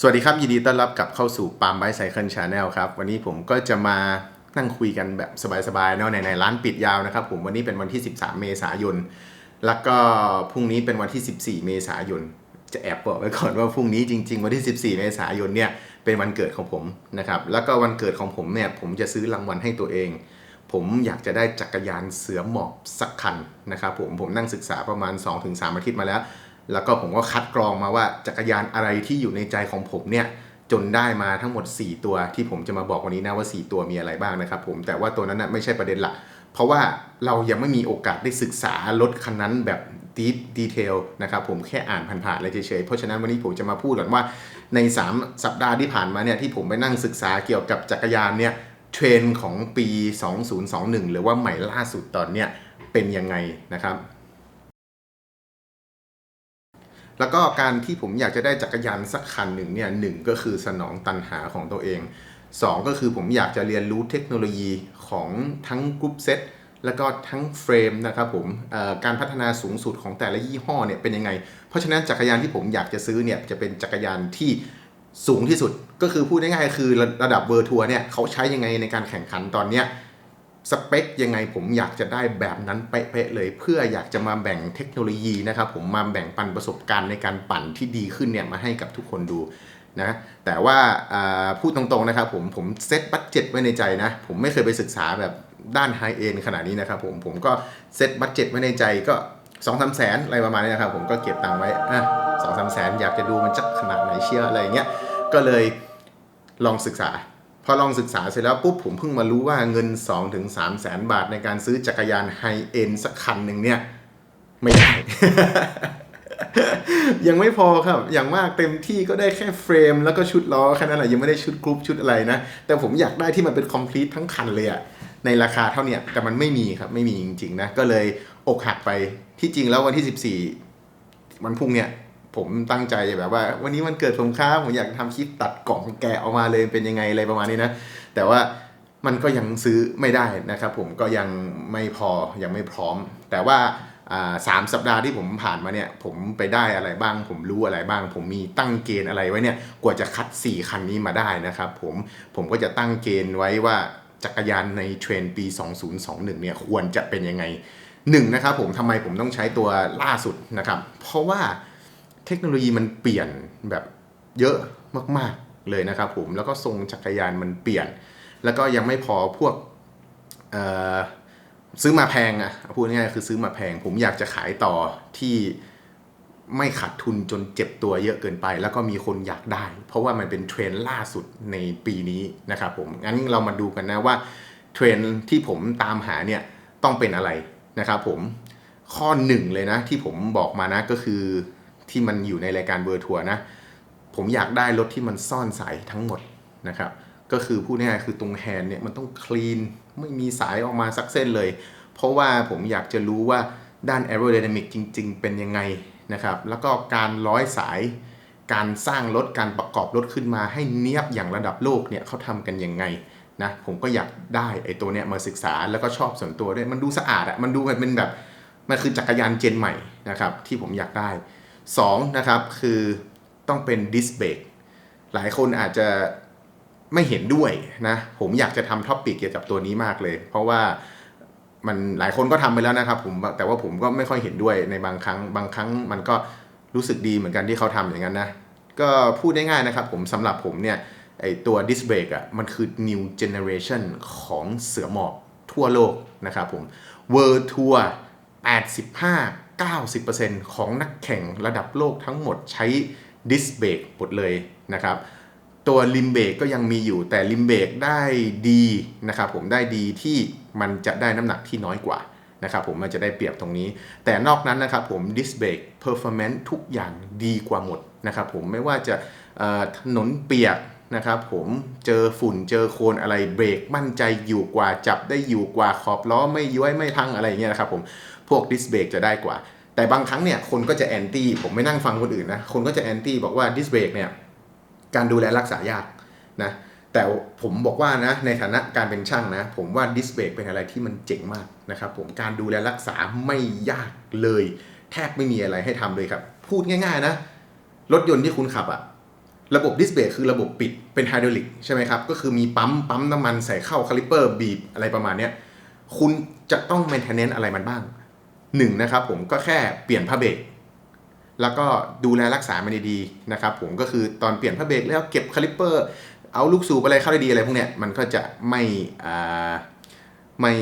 สวัสดีครับ ยินดีต้อนรับกลับเข้าสู่ปามไบไซเคิลชาแนลครับ วันนี้ผมก็จะมานั่งคุยกันแบบสบายๆเนาะในในร้านปิดยาวนะครับผมวันนี้เป็นวันที่ 13 เมษายน แล้วก็พรุ่งนี้เป็นวันที่ 14 เมษายน จะแอบบอกไว้ก่อนว่าพรุ่งนี้จริง ๆ วันที่ 14 เมษายนเนี่ยเป็นวันเกิดของผมนะครับแล้วก็วันเกิดของผมเนี่ยผมจะซื้อรางวัลให้ตัวเอง ผมอยากจะได้จักรยานเสือหมอบสักคันนะครับผมผมนั่งศึกษาประมาณ 2-3อาทิตย์มาแล้ว แล้วก็ผมก็คัดกรองมาว่าจักรยานอะไรที่อยู่ในใจของผมเนี่ยจนได้มาทั้งหมด 4 ตัวที่ผมจะมาบอกวันนี้นะว่า 4 ตัวมีอะไรบ้างนะครับผมแต่ว่าตัวนั้นนะไม่ใช่ประเด็นหลัก เพราะว่าเรายังไม่มีโอกาสได้ศึกษารถคันนั้นแบบ deep detail นะครับผมแค่อ่านผ่านๆเลยเฉยๆ เพราะฉะนั้นวันนี้ผมจะมาพูดก่อนว่าใน 3 สัปดาห์ที่ผ่านมาเนี่ยที่ผมไปนั่งศึกษาเกี่ยวกับจักรยานเนี่ยเทรนของปี 2021 หรือว่าใหม่ล่าสุดตอนเนี้ยเป็นยังไงนะครับ แล้วก็การที่ผมอยากจะได้จักรยานสักคันหนึ่งเนี่ยหนึ่งก็คือสนองตันหาของตัวเอง 2 ก็คือผมอยากจะเรียนรู้เทคโนโลยีของทั้งกรุ๊ปเซตแล้วก็ทั้งเฟรมนะครับผมการพัฒนาสูงสุดของแต่ละยี่ห้อเนี่ยเป็นยังไง เพราะฉะนั้นจักรยานที่ผมอยากจะซื้อเนี่ยจะเป็นจักรยานที่สูงที่สุด ก็คือพูดง่ายๆคือระระดับเวอร์ทัวร์เนี่ยเขาใช้ยังไงในการแข่งขันตอนเนี้ย สเปคยังไงผมอยากจะได้แบบนั้นเป๊ะเลย เพื่ออยากจะมาแบ่งเทคโนโลยีนะครับผมมาแบ่งปันประสบการณ์ในการปั่นที่ดีขึ้นเนี่ยมาให้กับทุกคนดูนะแต่ว่าพูดตรงๆนะครับผมผมเซตบัตเจ็ตไว้ในใจนะ ผมไม่เคยไปศึกษาแบบด้านไฮเอ็นขนาดนี้นะครับผมผมก็เซตบัตเจ็ตไว้ในใจก็2องสามแสนอะไรประมาณนี้นะครับผมก็เก็บตังค์ไว้อะสองสามแสนอยากจะดูมันจะขนาดไหนเชียร์อะไรเงี้ยก็เลยลองศึกษา พอลองศึกษาเสร็จแล้วปุ๊บผมเพิ่งมารู้ว่าเงิน 2-3ถึง3แสนบาทในการซื้อจักรยานไฮเอ็นสักคันหนึ่งเนี่ย ไม่ได้ ยังไม่พอครับ อย่างมากเต็มที่ก็ได้แค่เฟรม แล้วก็ชุดล้อแค่นั้นแหละยังไม่ได้ชุดกรุ๊ปชุดอะไรนะ แต่ผมอยากได้ที่มันเป็นคอมพลีททั้งคันเลยอะในราคาเท่าเนี้ยแต่มันไม่มีครับไม่มีจริงๆนะก็เลยอกหักไปที่จริงแล้ววันที่ 14 วันพุ่งเนี่ย ผมตั้งใจจะแบบว่า วันนี้มันเกิดผมครับผมอยากทำคลิปตัดกล่องแกะออกมาเลยเป็นยังไงอะไรประมาณนี้นะ แต่ว่ามันก็ยังซื้อไม่ได้นะครับ ผมก็ยังไม่พอยังไม่พร้อม แต่ว่าสามสัปดาห์ที่ผมผ่านมาเนี่ย ผมไปได้อะไรบ้าง ผมรู้อะไรบ้าง ผมมีตั้งเกณฑ์อะไรไว้เนี่ยกว่าจะคัด 4 คันนี้มาได้นะครับ ผมผมก็จะตั้งเกณฑ์ไว้ว่าจักรยานในเทรนด์ปี 2021 เนี่ยควรจะเป็นยังไงหนึ่งนะครับผมทำไมผมต้องใช้ตัวล่าสุดนะครับ เพราะว่า เทคโนโลยีมันเปลี่ยนแบบเยอะมาก ๆเลยนะครับผมแล้วก็ทรงจักรยานมันเปลี่ยน แล้วก็ยังไม่พอพวกซื้อมาแพงอะพูดง่ายๆคือซื้อมาแพง ผมอยากจะขายต่อที่ไม่ขาดทุนจนเจ็บตัวเยอะเกินไป แล้วก็มีคนอยากได้ เพราะว่ามันเป็นเทรนล่าสุดในปีนี้นะครับผมงั้นเรามาดูกันนะว่าเทรนที่ผมตามหาเนี่ยต้องเป็นอะไรนะครับผมข้อหนึ่งเลยนะที่ผมบอกมานะก็คือ ที่มันอยู่ในรายการเบอร์ทัวร์นะ ผมอยากได้รถที่มันซ่อนสายทั้งหมดนะครับ ก็คือพูดง่ายๆคือตรงแฮนด์เนี่ยมันต้องคลีนไม่มีสายออกมาสักเส้นเลย เพราะว่าผมอยากจะรู้ว่าด้าน aerodynamic จริง ๆ เป็นยังไงนะครับ แล้วก็การร้อยสายการสร้างรถการประกอบรถขึ้นมาให้เนียบอย่างระดับโลกเนี่ยเขาทำกันยังไงนะผมก็อยากได้ไอ้ตัวเนี้ยมาศึกษาแล้วก็ชอบส่วนตัวด้วยมันดูสะอาดอะมันดูมันเป็นแบบมันคือจักรยานเจนใหม่นะครับที่ผมอยากได้ 2นะครับคือต้องเป็นดิสเบรกหลายคนอาจจะไม่เห็นด้วยนะผมอยากจะทำท็อปปิกเกี่ยวกับตัวนี้มากเลย เพราะว่ามันหลายคนก็ทำไปแล้วนะครับผมแต่ว่าผมก็ไม่ค่อยเห็นด้วยในบางครั้ง บางครั้งมันก็รู้สึกดีเหมือนกันที่เขาทำอย่างนั้นนะก็พูดได้ง่ายนะครับผมสำหรับผมเนี่ยไอตัวดิสเบกอะมันคือ new generation ของเสือหมอบทั่วโลกนะครับผม World Tour 90%ของนักแข่งระดับโลกทั้งหมดใช้ดิสเบรกหมดเลยนะครับตัวลิมเบรกก็ยังมีอยู่แต่ลิมเบรกได้ดีนะครับผมได้ดีที่มันจะได้น้ำหนักที่น้อยกว่านะครับผมมันจะได้เปรียบตรงนี้ แต่นอกนั้นนะครับผมดิสเบรกเพอร์ฟอร์แมนซ์ทุกอย่างดีกว่าหมดนะครับผมไม่ว่าจะถนนเปียกนะครับผมเจอฝุ่นเจอโคลนอะไรเบรกมั่นใจอยู่กว่าจับได้อยู่กว่าขอบล้อไม่ย้วยไม่พังอะไรอย่างเงี้ยนะครับผม พวกดิสเบรกจะได้กว่า แต่บางครั้งเนี่ยคนก็จะแอนตี้ผมไม่นั่งฟังคนอื่นนะ คนก็จะแอนตี้บอกว่าดิสเบรกเนี่ยการดูแลรักษายากนะแต่ผมบอกว่านะในฐานะการเป็นช่างนะ ผมว่าดิสเบรกเป็นอะไรที่มันเจ๋งมากนะครับผมการดูแลรักษาไม่ยากเลย แทบไม่มีอะไรให้ทำเลยครับ พูดง่ายๆนะ รถยนต์ที่คุณขับอะระบบดิสเบรกคือระบบปิดเป็นไฮดรอลิกใช่ไหมครับ ก็คือมีปั๊มปั๊มน้ำมันใส่เข้าคาลิปเปอร์บีบอะไรประมาณเนี้ยคุณจะต้อง maintenance อะไรมันบ้าง หนึ่งนะครับผมก็แค่เปลี่ยนผ้าเบรกแล้วก็ดูแลรักษามันดีๆนะครับผมก็คือตอนเปลี่ยนผ้าเบรกแล้วเก็บคาลิปเปอร์เอาลูกสูบอะไรเข้าได้ดีอะไรพวกเนี้ยมันก็จะไม่อ่าไม่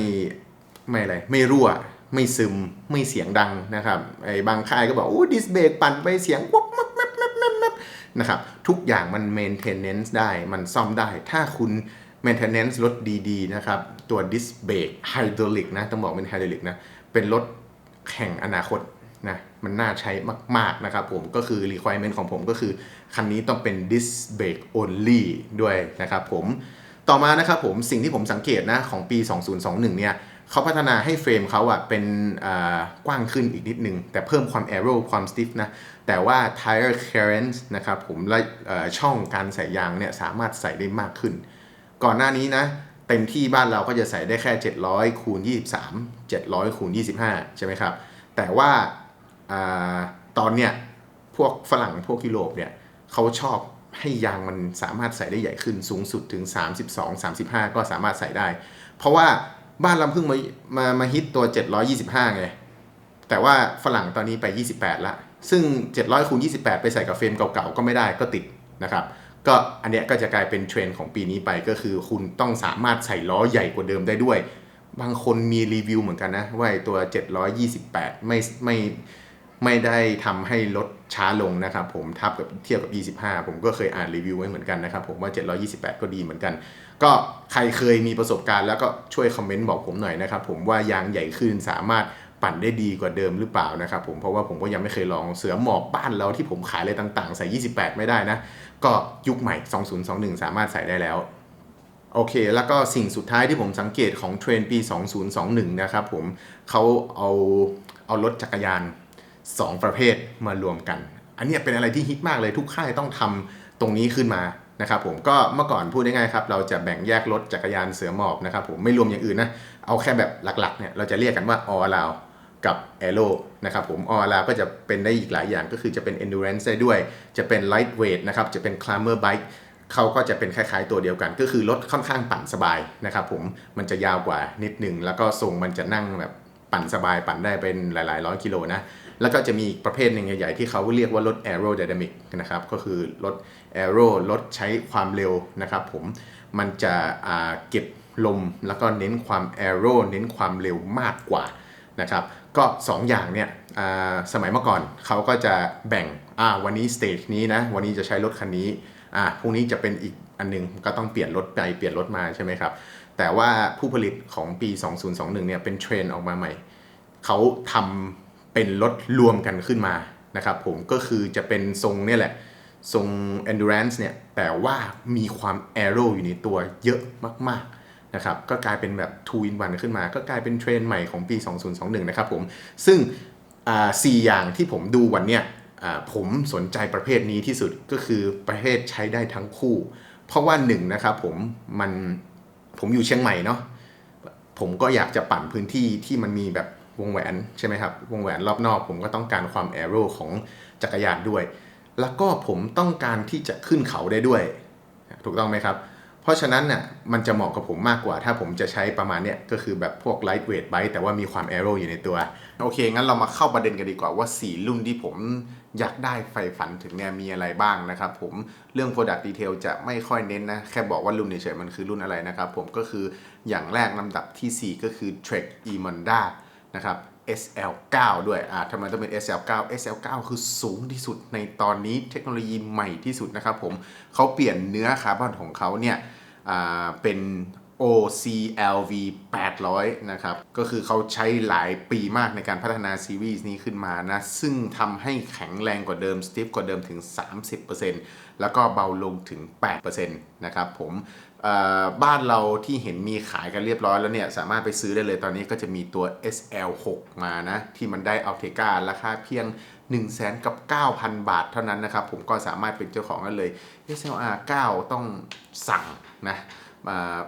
ไม่อะไรไม่รั่วไม่ซึมไม่เสียงดังนะครับไอ้บางค่ายก็บอกโอ้ดิสเบรกปั่นไปเสียงวับวับวับวับวับวับนะครับทุกอย่างมัน maintenance ได้มันซ่อมได้ ถ้าคุณ maintenance รถดีๆนะครับตัวดิสเบรกไฮดรอลิกนะต้องบอกเป็นไฮดรอลิกนะเป็นรถ แข่งอนาคตนะมันน่าใช้มาก ๆ นะครับผมก็คือ requirement ของผมก็คือ คันนี้ต้องเป็น disc brake only ด้วยนะครับผมต่อมานะครับผมสิ่งที่ผมสังเกตนะของปี 2021 เนี่ยเขาพัฒนาให้เฟรมเขาอะเป็นกว้างขึ้นอีกนิดนึง แต่เพิ่มความ aero ความ stiff นะ แต่ว่า tire clearance นะครับผมและช่องการใส่ยางเนี่ยสามารถใส่ได้มากขึ้น ก่อนหน้านี้นะ เต็มที่บ้านเราก็จะใส่ได้แค่ 700คูณ23 700คูณ25 ใช่ไหมครับ แต่ว่าอาตอนเนี้ยพวกฝรั่งพวกยุโรปเนี่ยเขาชอบให้ยางมันสามารถใส่ได้ใหญ่ขึ้นสูงสุดถึง 32 35 ก็สามารถใส่ได้ เพราะว่าบ้านเราเพิ่งมามามาฮิตตัว 725 ไง แต่ว่าฝรั่งตอนนี้ไป 28 ละ ซึ่ง 700คูณ28 ไปใส่กับเฟรมเก่าๆ ก็ไม่ได้ก็ติดนะครับ ก็อันเนี้ยก็จะกลายเป็นเทรนด์ของปีนี้ไปก็คือคุณต้องสามารถใส่ล้อใหญ่กว่าเดิมได้ด้วย บางคนมีรีวิวเหมือนกันนะว่าไอ้ตัว 728 ไม่ไม่ไม่ได้ทำให้ลดช้าลงนะครับผมทับกับเทียบกับ 25 ผมก็เคยอ่านรีวิวไว้เหมือนกันนะครับผมว่า 728 ก็ดีเหมือนกัน ก็ใครเคยมีประสบการณ์แล้วก็ช่วยคอมเมนต์บอกผมหน่อยนะครับผมว่ายางใหญ่ขึ้นสามารถ ปั่นได้ดีกว่าเดิมหรือเปล่านะครับผมเพราะว่าผมก็ยังไม่เคยลองเสือหมอบบ้านเราที่ผมขายอะไรต่างๆ ใส่ 28 ไม่ได้นะ ก็ยุคใหม่ 2021 สามารถใส่ได้แล้วโอเค แล้วก็สิ่งสุดท้ายที่ผมสังเกตของเทรนด์ปี 2021 นะครับผมเขาเอาเอารถจักรยาน 2 ประเภทมารวมกัน อันนี้เป็นอะไรที่ฮิตมากเลยทุกค่ายต้องทำตรงนี้ขึ้นมานะครับผมก็เมื่อก่อนพูดง่ายๆครับเราจะแบ่งแยกรถจักรยานเสือหมอบนะครับผมไม่รวมอย่างอื่นนะเอาแค่แบบหลักๆเนี่ยเราจะเรียกกันว่า all around กับ aero นะครับผม all around ก็จะเป็นได้อีกหลายอย่างก็คือจะเป็น endurance ได้ด้วย จะเป็น lightweight นะครับจะเป็น climber bike เขาก็จะเป็นคล้ายๆตัวเดียวกัน ก็คือรถค่อนข้างปั่นสบายนะครับผมมันจะยาวกว่านิดหนึ่งแล้วก็ทรงมันจะนั่งแบบปั่นสบายปั่นได้เป็นหลายๆร้อยกิโลนะแล้วก็จะมีอีกประเภทหนึ่งใหญ่ๆที่เขาเรียกว่ารถ aerodynamic นะครับก็คือรถ aero รถใช้ความเร็วนะครับผมมันจะเก็บลมแล้วก็เน้นความ aero เน้นความเร็วมากกว่านะครับ ก็2ออย่างเนี่ยสมัยเมื่อก่อนเขาก็จะแบ่งวันนี้สเตจนี้นะวันนี้จะใช้รถคันนี้พรุ่งนี้จะเป็นอีกอันหนึงก็ต้องเปลี่ยนรถไปเปลี่ยนรถมาใช่ไหมครับ แต่ว่าผู้ผลิตของปี 2021เนี่ยเป็นเทรนออกมาใหม่เขาทำเป็นรถรวมกันขึ้นมานะครับผมก็คือจะเป็นทรงเนี่ยแหละทรง endurance เนี่ยแต่ว่ามีความ aero อยู่ในตัวเยอะมากๆ นะครับก็กลายเป็นแบบ two in one ขึ้นมา ก็กลายเป็นเทรนด์ใหม่ของปี 2021 นะครับผม ซึ่งสี่อย่างที่ผมดูวันเนี้ยผมสนใจประเภทนี้ที่สุดก็คือประเภทใช้ได้ทั้งคู่ เพราะว่าหนึ่งนะครับผมมันผมอยู่เชียงใหม่เนาะผมก็อยากจะปั่นพื้นที่ที่มันมีแบบวงแหวนใช่ไหมครับวงแหวนรอบนอก ผมก็ต้องการความแอโร่ของจักรยานด้วย แล้วก็ผมต้องการที่จะขึ้นเขาได้ด้วย ถูกต้องไหมครับ เพราะฉะนั้นน่ะมันจะเหมาะกับผมมากกว่า ถ้าผมจะใช้ประมาณเนี้ยก็คือแบบพวก lightweight bike แต่ว่ามีความ aero อยู่ในตัว โอเค งั้นเรามาเข้าประเด็นกันดีกว่าว่า 4 รุ่นที่ผมอยากได้ไฟฝันถึงเนี่ยมีอะไรบ้างนะครับผมเรื่อง product detail จะไม่ค่อยเน้นนะ แค่บอกว่ารุ่นเฉยๆมันคือรุ่นอะไรนะครับผมก็คืออย่างแรกลำดับทีสี่4 ก็คือ Trek Emonda นะครับ SL9 ด้วยอ่าทำไมต้องเป็น SL9 SL9 คือสูงที่สุดในตอนนี้เทคโนโลยีใหม่ที่สุดนะครับผมเขาเปลี่ยนเนื้อคาร์บอนของเขาเนี่ยอ่าเป็น OCLV 800 นะครับ ก็คือเขาใช้หลายปีมากในการพัฒนาซีรีส์นี้ขึ้นมานะ ซึ่งทำให้แข็งแรงกว่าเดิม สติฟกว่าเดิมถึง 30%แล้วก็เบาลงถึง 8%นะครับผม บ้านเราที่เห็นมีขายกันเรียบร้อยแล้วเนี่ย สามารถไปซื้อได้เลยตอนนี้ก็จะมีตัว SL6 มานะ ที่มันได้อัลเทการาคาเพียง 1 0 0 0 0แกับ 9,000 บาทเท่านั้นนะครับ ผมก็สามารถเป็นเจ้าของได้เลย SLR 9 ต้องสั่งนะ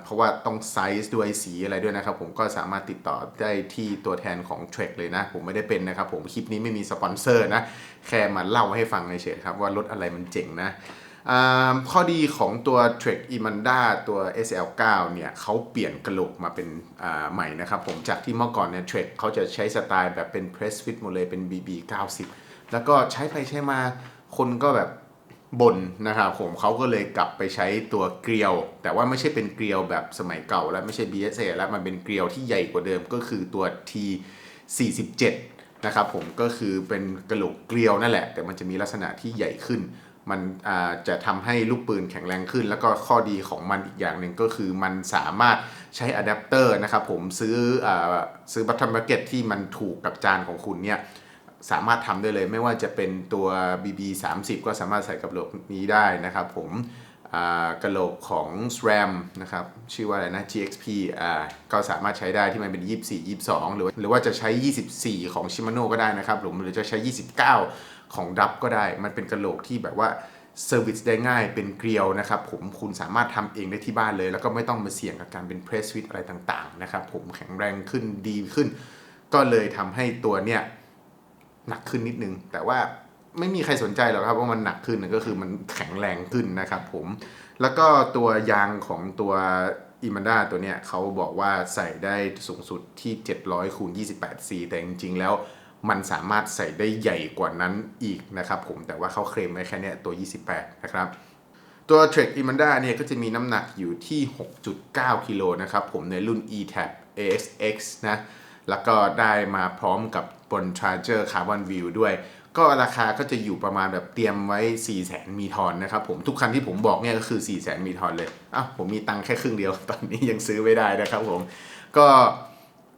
เพราะว่าต้องไซส์ด้วยสีอะไรด้วยนะครับ ผมก็สามารถติดต่อได้ที่ตัวแทนของ Trek เลยนะ ผมไม่ได้เป็นนะครับผมคลิปนี้ไม่มีสปอนเซอร์นะ แค่มาเล่าให้ฟังเฉยๆครับว่ารถอะไรมันเจ๋งนะ ข้อดีของตัว Trek Emanda ตัว SL9 เนี่ยเขาเปลี่ยนกระโหลกมาเป็นใหม่นะครับผมจากที่เมื่อก่อนเนี่ย Trek เขาจะใช้สไตล์แบบเป็น Press Fit หมดเลยเป็น BB 90 แล้วก็ใช้ไปใช้มาคนก็แบบบ่นนะครับผมเขาก็เลยกลับไปใช้ตัวเกลียว แต่ว่าไม่ใช่เป็นเกลียวแบบสมัยเก่า แล้วไม่ใช่ BSA แล้วมันเป็นเกลียวที่ใหญ่กว่าเดิมก็คือตัว T 47นะครับผมก็คือเป็นกระโหลกเกลียวนั่นแหละ แต่มันจะมีลักษณะที่ใหญ่ขึ้น มันจะทำให้ลูกปืนแข็งแรงขึ้น แล้วก็ข้อดีของมันอีกอย่างหนึ่งก็คือมันสามารถใช้อะแดปเตอร์นะครับผมซื้ออซื้อบัตเทอร์มาร์เก็ตที่มันถูกกับจานของคุณเนี่ยสามารถทำได้เลยไม่ว่าจะเป็นตัว BB 30ก็สามารถใส่กับกระโหลกนี้ได้นะครับผมกระโหลกของ SRAM นะครับชื่อว่าอะไรนะ GXP อ่าก็สามารถใช้ได้ที่มันเป็น 24 22 หรือว่าหรือว่าจะใช้ 24 ของ Shimano ก็ได้นะครับผมหรือจะใช้ 29 ของดับก็ได้ มันเป็นกระโหลกที่แบบว่าเซอร์วิสได้ง่ายเป็นเกลียวนะครับผมคุณสามารถทำเองได้ที่บ้านเลย แล้วก็ไม่ต้องมาเสี่ยงกับการเป็นเพรสฟิตอะไรต่างๆนะครับผมแข็งแรงขึ้นดีขึ้น ก็เลยทำให้ตัวเนี้ยหนักขึ้นนิดนึง แต่ว่าไม่มีใครสนใจหรอกครับว่ามันหนักขึ้นก็คือมันแข็งแรงขึ้นนะครับผมแล้วก็ตัวยางของตัวอิมันดาตัวเนี้ยเขาบอกว่าใส่ได้สูงสุดที่ 700คูณ 28C แต่จริงๆแล้ว มันสามารถใส่ได้ใหญ่กว่านั้นอีกนะครับผมแต่ว่าเขาเคลมไว้แค่เนี้ยตัว 28 นะครับตัว Trek e m a n d a เนี่ยก็จะมีน้ำหนักอยู่ที่ 6.9 กิโลนะครับผมในรุ่น e-tab ASX นะแล้วก็ได้มาพร้อมกับบน Charger Carbon View ด้วย ก็ราคาก็จะอยู่ประมาณแบบเตรียมไว้ 4 0 0 0 0 0มีทอนนะครับผมทุกคันที่ผมบอกเนี่ยก็คือ4 0 0 0 0 0 มีทอนเลยอ้าวผมมีตังค์แค่ครึ่งเดียว ตอนนี้ยังซื้อไม่ได้นะครับผม ก็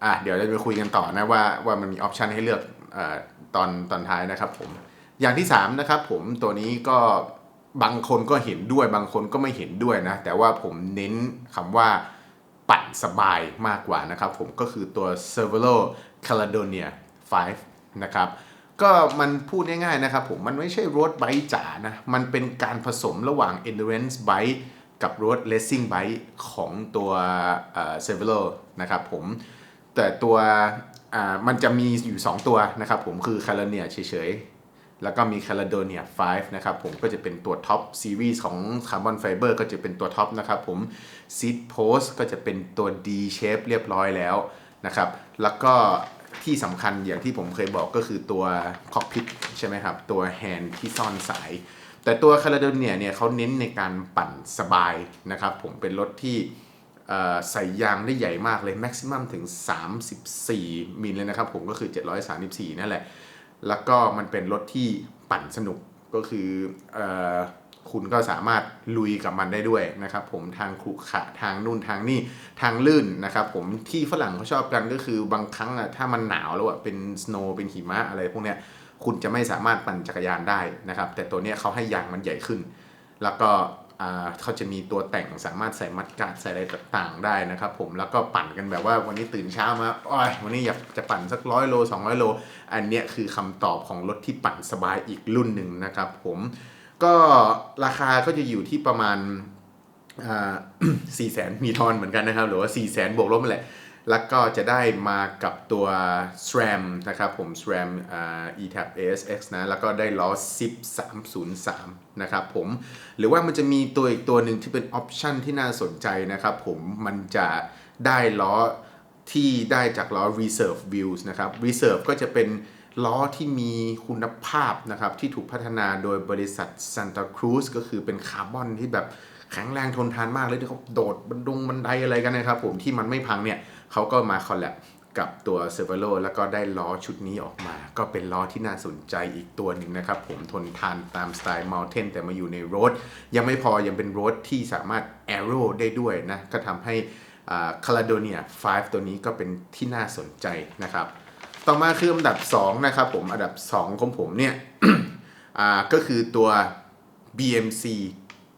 อะเดี๋ยวเราจะไปคุยกันต่อนะว่าว่ามันมีออปชันให้เลือก ตอนตอนท้ายนะครับผมอย่างที่3นะครับผมตัวนี้ก็บางคนก็เห็นด้วยบางคนก็ไม่เห็นด้วยนะ แต่ว่าผมเน้นคำว่าปั่นสบายมากกว่านะครับผมก็คือตัว Cervelo Caledonia 5 นะครับก็มันพูดง่ายๆนะครับผมมันไม่ใช่รถไบค์จ๋านะ มันเป็นการผสมระหว่าง endurance bike กับรถ racing bike ของตัวเอ่อ Cervelo นะครับผมแต่ตัว อ่ามันจะมีอยู่ 2 ตัวนะครับผมคือ c a l a n i a เฉยๆ แล้วก็มี Caledonia 5นะครับผมก็จะเป็นตัวท็อปซีรีส์ของ Carbon Fiber ก็จะเป็นตัวท็อปนะครับผม Seat Post ก็จะเป็นตัว D shape เรียบร้อยแล้วนะครับแล้วก็ที่สำคัญอย่างที่ผมเคยบอกก็คือตัว Cockpit ใช่ไหมครับ ตัวแฮนด์ที่ซ่อนสาย แต่ตัว Caledonia เนี่ยเขาเน้นในการปั่นสบายนะครับผมเป็นรถที่ ใส่ยางได้ใหญ่มากเลย แม็กซิมัมถึง 34 มิลเลยนะครับผมก็คือ 734 นั่นแหละ แล้วก็มันเป็นรถที่ปั่นสนุกก็คืออคุณก็สามารถลุยกับมันได้ด้วยนะครับผมทางขรุขระทางนู่นทางนี่ทางลื่นนะครับผมที่ฝรั่งเขาชอบกันก็คือบางครั้งอะถ้ามันหนาวแล้วอะเป็นสโนว์เป็นหิมะอะไรพวกเนี้ยคุณจะไม่สามารถปั่นจักรยานได้นะครับ แต่ตัวเนี้ยเขาให้ยางมันใหญ่ขึ้น แล้วก็ เขาจะมีตัวแต่งสามารถใส่มัดการ์ดใส่อะไรต่างๆได้นะครับผมแล้วก็ปั่นกันแบบว่าวันนี้ตื่นเช้ามาโอ้ยวันนี้อยากจะปั่นสักร้อยโล 200 โล อันเนี้ยคือคำตอบของรถที่ปั่นสบายอีกรุ่นหนึ่งนะครับผมก็ราคาก็จะอยู่ที่ประมาณสี่แสนมีทอนเหมือนกันนะครับ หรือว่า4ี่แสนบวกลบนั่นแหละ แล้วก็จะได้มากับตัว SRAM นะครับผม SRAM อ่า eTap ASX นะ แล้วก็ได้ล้อ ZIP 303 นะครับผม หรือว่ามันจะมีตัวอีกตัวหนึ่งที่เป็นออปชันที่น่าสนใจนะครับผม มันจะได้ล้อที่ได้จากล้อ Reserve Wheels นะครับ Reserve ก็จะเป็นล้อที่มีคุณภาพนะครับ ที่ถูกพัฒนาโดยบริษัท Santa Cruz ก็คือเป็นคาร์บอนที่แบบแข็งแรงทนทานมากเลยที่เขาโดดบันดงบันไดอะไรกันนะครับผมที่มันไม่พังเนี่ย เขาก็มาคอลแลบกับตัว c e r v e l o แล้วก็ได้ล้อชุดนี้ออกมา ก็เป็นล้อที่น่าสนใจอีกตัวหนึ่งนะครับ ผมทนทานตามสไตล์ Mountain แต่มาอยู่ในรถยังไม่พอยังเป็นรถที่สามารถ Aero ได้ด้วยนะ ก็ทำให้คา l a d o n i a 5ตัวนี้ก็เป็นที่น่าสนใจนะครับ ต่อมาคืออันดับ 2 นะครับผมอันดับ 2 ของผมเนี่ยก็คือตัว BMC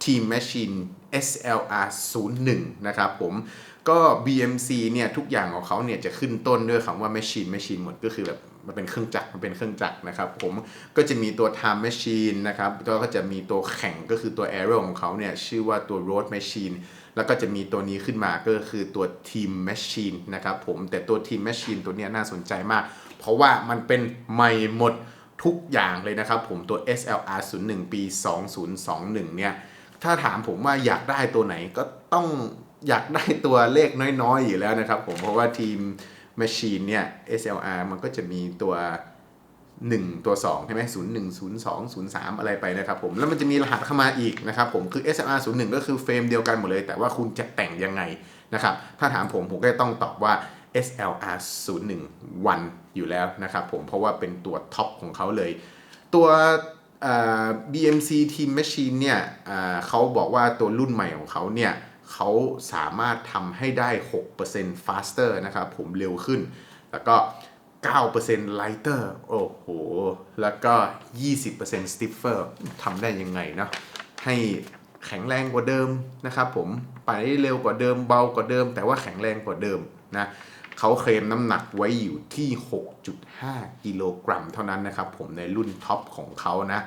Team Machine SLR 01นะครับผมก็ BMC เนี่ยทุกอย่างของเขาเนี่ยจะขึ้นต้นด้วยคำว่า Machine Machine หมดก็คือแบบมันเป็นเครื่องจักรมันเป็นเครื่องจักรนะครับผมก็จะมีตัว Time Machine นะครับแล้วก็จะมีตัวแข่งก็คือตัว Aero ของเขาเนี่ยชื่อว่าตัว Road Machine แล้วก็จะมีตัวนี้ขึ้นมาก็คือตัว Team Machine นะครับผมแต่ตัว Team Machine ตัวนี้น่าสนใจมาก เพราะว่ามันเป็นใหม่หมดทุกอย่างเลยนะครับผมตัว SLR 01 ปี 2021 เนี่ย ถ้าถามผมว่าอยากได้ตัวไหนก็ต้องอยากได้ตัวเลขน้อยๆอยู่แล้วนะครับผมเพราะว่าทีม Machine เนี่ย SLR มันก็จะมีตัว 1 ตัว2ใช่ไหม01 02 03อะไรไปนะครับผมแล้วมันจะมีรหัสเข้ามาอีกนะครับผมคือ SLR 01ก็คือเฟรมเดียวกันหมดเลย แต่ว่าคุณจะแต่งยังไงนะครับถ้าถามผมผมก็ต้องตอบว่า SLR 01วันอยู่แล้วนะครับผมเพราะว่าเป็นตัวท็อปของเขาเลย ตัว BMC Team Machine เนี่ยเขาบอกว่าตัวรุ่นใหม่ของเขาเนี่ยเขาสามารถทำให้ได้ 6% faster นะครับ ผมเร็วขึ้น แล้วก็ 9% lighter โอ้โห แล้วก็ 20% stiffer ทำได้ยังไงเนาะให้แข็งแรงกว่าเดิมนะครับผม ไปได้เร็วกว่าเดิมเบากว่าเดิม แต่ว่าแข็งแรงกว่าเดิมนะ เขาเคลมน้ำหนักไว้อยู่ที่ 6.5 กิโลกรัมเท่านั้นนะครับผมในรุ่นท็อปของเขานะ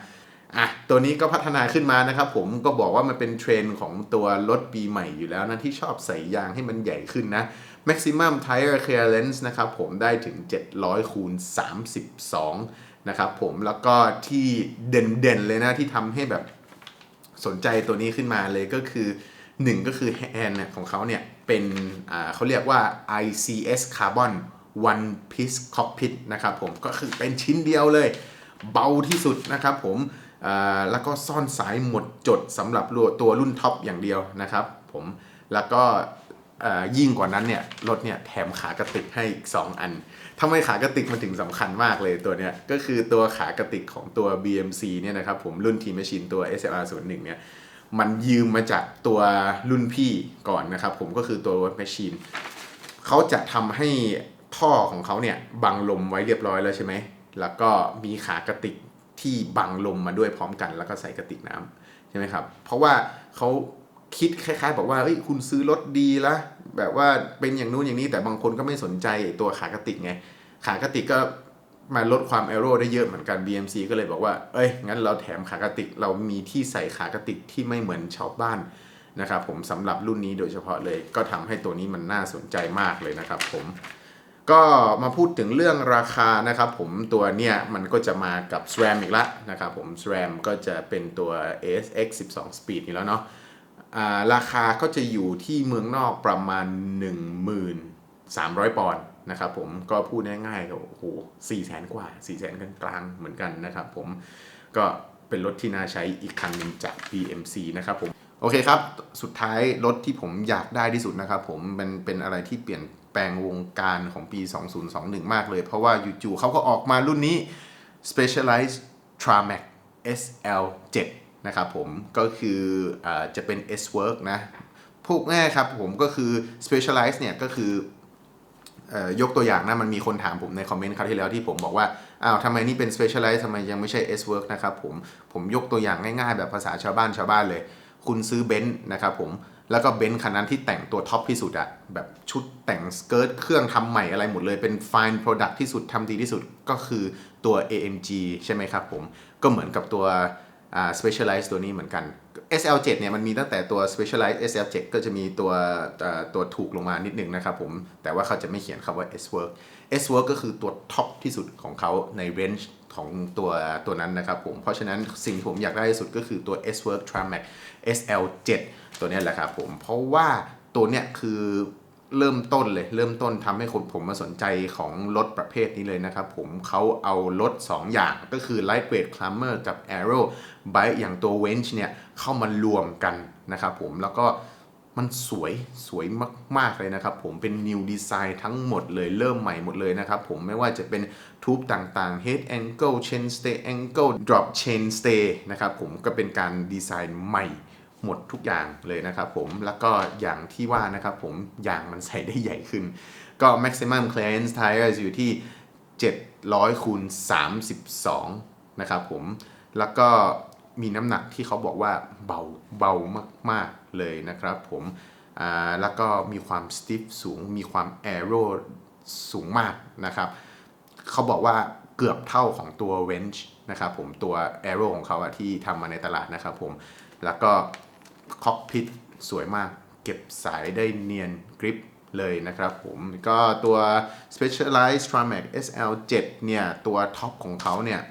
อะตัวนี้ก็พัฒนาขึ้นมานะครับผมก็บอกว่ามันเป็นเทรนด์ของตัวรถปีใหม่อยู่แล้วนะ ที่ชอบใส่ยางให้มันใหญ่ขึ้นนะ maximum tire clearance นะครับผมได้ถึง 700คูณ32 นะครับผมแล้วก็ที่เด่นๆเลยนะ ที่ทำให้แบบสนใจตัวนี้ขึ้นมาเลยก็คือ 1 ก็คือแฮนด์ของเขาเนี่ย เป็นเขาเรียกว่า ICS Carbon One Piece Cockpit นะครับผมก็คือเป็นชิ้นเดียวเลย เบาที่สุดนะครับผมแล้วก็ซ่อนสายหมดจดสำหรับตัวรุ่นท็อปอย่างเดียวนะครับผมแล้วก็ยิ่งกว่านั้นเนี่ยรถเนี่ยแถมขากระติกให้อีก 2 อันทำไมขากระติกมันถึงสำคัญมากเลยตัวเนี้ยก็คือตัวขากระติกของตัว BMC เนี่ยนะครับผมรุ่นทีม a ช h นตัว SLR 01 เนี่ย มันยืมมาจากตัวรุ่นพี่ก่อนนะครับ ผมก็คือตัว Machine เขาจะทำให้ท่อของเขาเนี่ยบังลมไว้เรียบร้อยแล้วใช่ไหม แล้วก็มีขากระติกที่บังลมมาด้วยพร้อมกัน แล้วก็ใส่กระติกน้ำใช่ไหมครับ เพราะว่าเขาคิดคล้ายๆ บอกว่าเฮ้ยคุณซื้อรถดีละแบบว่าเป็นอย่างนู้นอย่างนี้แต่บางคนก็ไม่สนใจตัวขากระติกไง ขากระติกก็ มาลดความแอโร่ได้เยอะเหมือนกัน BMC ก็เลยบอกว่า เอ้ย งั้นเราแถมขากระติก เรามีที่ใส่ขากระติกที่ไม่เหมือนชาวบ้านนะครับผมสำหรับรุ่นนี้โดยเฉพาะเลย ก็ทำให้ตัวนี้มันน่าสนใจมากเลยนะครับผมก็มาพูดถึงเรื่องราคานะครับผมตัวเนี้ยมันก็จะมากับ SRAM อีกแล้วนะครับผม SRAM ก็จะเป็นตัว ASX 12 Speed นี่แล้วเนาะราคาก็จะอยู่ที่เมืองนอกประมาณ 1,300 ปอนด์ นะครับผมก็พูดง่ายๆก็โอ้โหสี่แสนกว่า4ี่แสนกลางๆเหมือนกันนะครับผมก็เป็นรถที่น่าใช้อีกคันหนึ่งจาก BMC นะครับผมโอเคครับ สุดท้ายรถที่ผมอยากได้ที่สุดนะครับผมมันเป็นอะไรที่เปลี่ยนแปลงวงการของปี 2021 มากเลย เพราะว่าอยู่ๆเขาก็ออกมารุ่นนี้ Specialized Tramac SL7 นะครับผมก็คืออจะเป็น S-Work นะพวกง่ายครับผมก็คือ Specialized เนี่ยก็คือ ยกตัวอย่างนะมันมีคนถามผมในคอมเมนต์คราวที่แล้วที่ผมบอกว่าอ้าวทำไมนี่เป็น Specialized ทำไมยังไม่ใช่ S-Work นะครับผมผมยกตัวอย่างง่ายๆ แบบภาษาชาวบ้านชาวบ้านเลย คุณซื้อเบนซ์นะครับผมแล้วก็เบนซ์คันนั้นที่แต่งตัวท็อปที่สุดอะแบบชุดแต่งสเกิร์ตเครื่องทำใหม่อะไรหมดเลยเป็น fine product ที่สุดทำดีที่สุดก็คือตัว AMG ใช่ไหมครับผมก็เหมือนกับตัว specialize ตัวนี้เหมือนกัน SL7 เนี่ยมันมีตั้งแต่ตัว specialize SL7 ก็จะมีตัวตัวถูกลงมานิดนึงนะครับผม แต่ว่าเขาจะไม่เขียนคำว่า S-Work S-Work ก็คือตัวท็อปที่สุดของเขาใน range ของตัวตัวนั้นนะครับผม เพราะฉะนั้นสิ่งที่ผมอยากได้ที่สุดก็คือตัว S-Work Tramac SL7 ตัวนี้แหละครับผม เพราะว่าตัวเนี้ยคือ เริ่มต้นเลย เริ่มต้นทำให้คนผมมาสนใจของรถประเภทนี้เลยนะครับ ผมเขาเอารถ 2 อย่างก็คือ Lightweight Climber กับ Aero Bike อย่างตัว Wench เนี่ย เข้ามารวมกันนะครับผมแล้วก็มันสวยสวยมาก ๆ เลยนะครับผมเป็น New Design ทั้งหมดเลยเริ่มใหม่หมดเลยนะครับผมไม่ว่าจะเป็นทูบต่างๆ Head Angle Chain Stay Angle Drop Chain Stay นะครับผมก็เป็นการดีไซน์ใหม่ หมดทุกอย่างเลยนะครับผม แล้วก็อย่างที่ว่านะครับผมยางมันใส่ได้ใหญ่ขึ้น ก็ maximum clearance tire อยู่ที่ 700คูณ32 นะครับผม แล้วก็มีน้ำหนักที่เขาบอกว่าเบาเบามาก ๆ เลยนะครับผมแล้วก็มีความ stiff สูง มีความ aero สูงมากนะครับ เขาบอกว่าเกือบเท่าของตัว Wench นะครับผมตัว aero ของเขาที่ทำมาในตลาดนะครับผม แล้วก็ คอกพิทสวยมาก เก็บสายได้เนียนกริปเลยนะครับผมก็ตัว Specialized Tramac SL7 เนี่ยตัวท็อปของเขาเนี่ย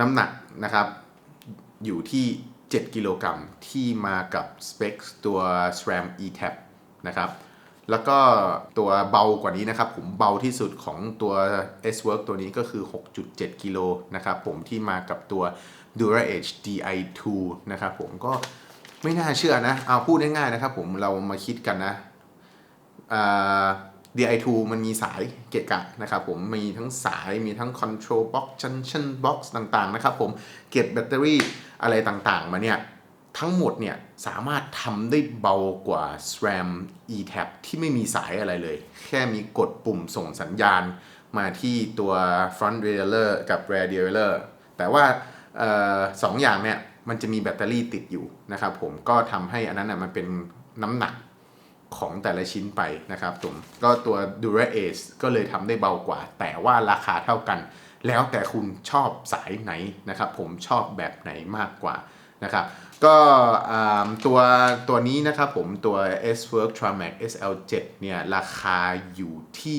น้ำหนักนะครับอยู่ที่ 7 กิโลกรัมที่มากับสเปคตัว SRAM E-Tab นะครับแล้วก็ตัวเบากว่านี้นะครับผมเบาที่สุดของตัว S-Work ตัวนี้ก็คือ 6.7 กิโลนะครับผมที่มากับตัว Dura Edge DI2 นะครับผมก็ไม่น่าเชื่อนะ เอาพูดง่ายๆนะครับผมเรามาคิดกันนะ DI2 มันมีสายเกะกะนะครับผมมีทั้งสายมีทั้ง control box junction box ต่างๆนะครับผมเก็บแบตเตอรี่อะไรต่างๆ มาเนี่ยทั้งหมดเนี่ยสามารถทำได้เบากว่า SRAM E-Tab ที่ไม่มีสายอะไรเลย แค่มีกดปุ่มส่งสัญญาณมาที่ตัว front derailleur กับ rear derailleur แต่ว่า สองอย่างเนี่ยมันจะมีแบตเตอรี่ติดอยู่นะครับผมก็ทำให้อันนั้นนะมันเป็นน้ำหนักของแต่ละชิ้นไปนะครับผมก็ตัว Dura Ace ก็เลยทำได้เบากว่า แต่ว่าราคาเท่ากัน แล้วแต่คุณชอบสายไหนนะครับ ผมชอบแบบไหนมากกว่านะครับ ก็ตัวตัวนี้นะครับผมตัว S Work Tramac SL7 เนี่ยราคาอยู่ที่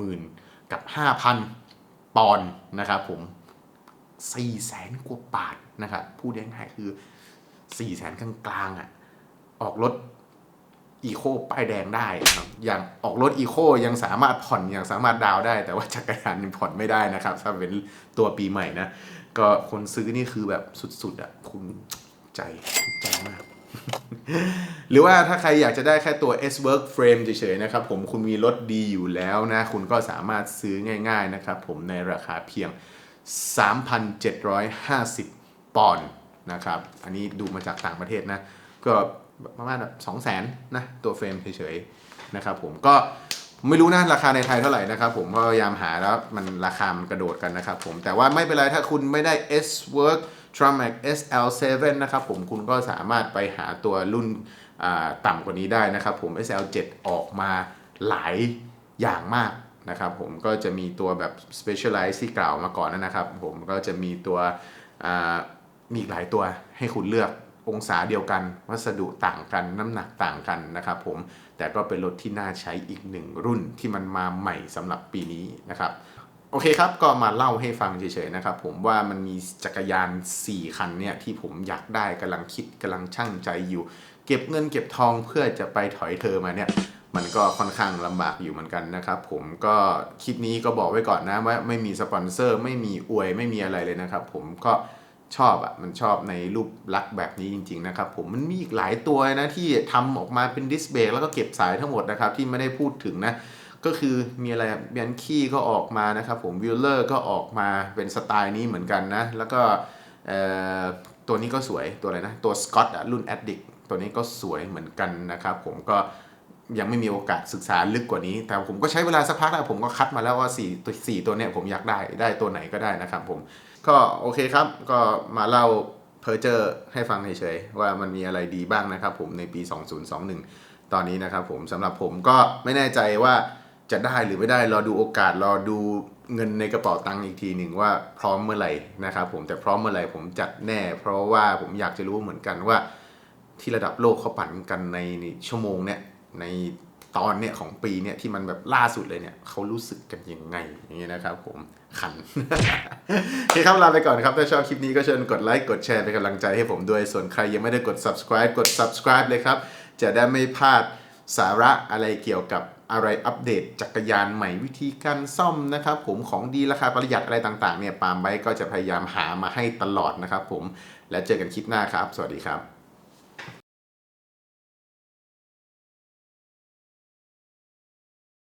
10,000 กับ 5,000 ปอนด์นะครับผม 4แสนกว่าบาทนะครับพูดง่ายๆคือ4แสนกลางๆอะออกรถอีโคป้ายแดงได้ครับอย่างออกรถอีโคยังสามารถผ่อนยังสามารถดาวได้ แต่ว่าจักรยานผ่อนไม่ได้นะครับ ถ้าเป็นตัวปีใหม่นะ ก็คนซื้อนี่คือแบบสุดๆอะคุณใจใจมาก หรือว่าถ้าใครอยากจะได้แค่ตัว S Work Frame เฉยๆนะครับผมคุณมีรถดีอยู่แล้วนะ คุณก็สามารถซื้อง่าย ๆนะครับผมในราคาเพียง 3,750 ปอนด์นะครับ อันนี้ดูมาจากต่างประเทศนะ ก็ประมาณแบบสองแสนนะ ตัวเฟรมเฉยๆนะครับผมก็ไม่รู้นะราคาในไทยเท่าไหร่นะครับผมพยายามหาแล้วมันราคามันกระโดดกันนะครับผมแต่ว่าไม่เป็นไรถ้าคุณไม่ได้ S Work Tramac SL7 นะครับผมคุณก็สามารถไปหาตัวรุ่นต่ำกว่านี้ได้นะครับผม SL7 ออกมาหลายอย่างมาก นะครับผมก็จะมีตัวแบบ Specialize ที่กล่าวมาก่อนนะครับ ผมก็จะมีตัวมีหลายตัวให้คุณเลือกองศาเดียวกัน วัสดุต่างกันน้ำหนักต่างกันนะครับผมแต่ก็เป็นรถที่น่าใช้อีกหนึ่งรุ่นที่มันมาใหม่สำหรับปีนี้นะครับโอเคครับ ก็มาเล่าให้ฟังเฉยๆนะครับผมว่ามันมีจักรยาน 4 คันเนี่ยที่ผมอยากได้กำลังคิดกำลังช่างใจอยู่ เก็บเงินเก็บทองเพื่อจะไปถอยเธอมาเนี่ย มันก็ค่อนข้างลำบากอยู่เหมือนกันนะครับ ผมก็คลิปนี้ก็บอกไว้ก่อนนะว่าไม่มีสปอนเซอร์ไม่มีอวยไม่มีอะไรเลยนะครับ ผมก็ชอบอะมันชอบในรูปลักษณ์แบบนี้จริง ๆ นะครับ ผมมันมีอีกหลายตัวนะที่ทำออกมาเป็นดิสเบรกแล้วก็เก็บสายทั้งหมดนะครับ ที่ไม่ได้พูดถึงนะก็คือมีอะไรเบียนคีก็ออกมานะครับ ผมวิลเลอร์ก็ออกมาเป็นสไตล์นี้เหมือนกันนะ แล้วก็เอ่อตัวนี้ก็สวยตัวอะไรนะ ตัวสกอตอะรุ่น Addict ตัวนี้ก็สวยเหมือนกันนะครับ ผมก็ ยังไม่มีโอกาสศึกษาลึกกว่านี้ แต่ผมก็ใช้เวลาสักพักแล้วผมก็คัดมาแล้วว่า4ตัว4ตัวเนี้ยผมอยากได้ได้ตัวไหนก็ได้นะครับผม ก็โอเคครับ ก็มาเล่าเพอร์เจอร์ให้ฟังเฉยๆว่ามันมีอะไรดีบ้างนะครับผมในปี 2021 ตอนนี้นะครับผมสำหรับผมก็ไม่แน่ใจว่าจะได้หรือไม่ได้รอดูโอกาสรอดูเงินในกระเป๋าตังค์อีกทีหนึ่งว่าพร้อมเมื่อไหร่นะครับผมแต่พร้อมเมื่อไหร่ผมจัดแน่ เพราะว่าผมอยากจะรู้เหมือนกันว่าที่ระดับโลกเขาปั่นกันในชั่วโมงเนี่ย ในตอนเนี่ยของปีเนี่ยที่มันแบบล่าสุดเลยเนี่ยเขารู้สึกกันยังไงอย่างนี้นะครับผมขันโอเคครับลาไปก่อนครับ ถ้าชอบคลิปนี้ก็เชิญกดไลค์กดแชร์เป็นกำลังใจให้ผมด้วย ส่วนใครยังไม่ได้กด subscribe กด subscribe เลยครับ จะได้ไม่พลาดสาระอะไรเกี่ยวกับอะไรอัปเดตจักรยานใหม่วิธีการซ่อมนะครับผมของดีราคาประหยัดอะไรต่างๆเนี่ยปาล์มไบค์ก็จะพยายามหามาให้ตลอดนะครับผมและเจอกันคลิปหน้าครับ สวัสดีครับ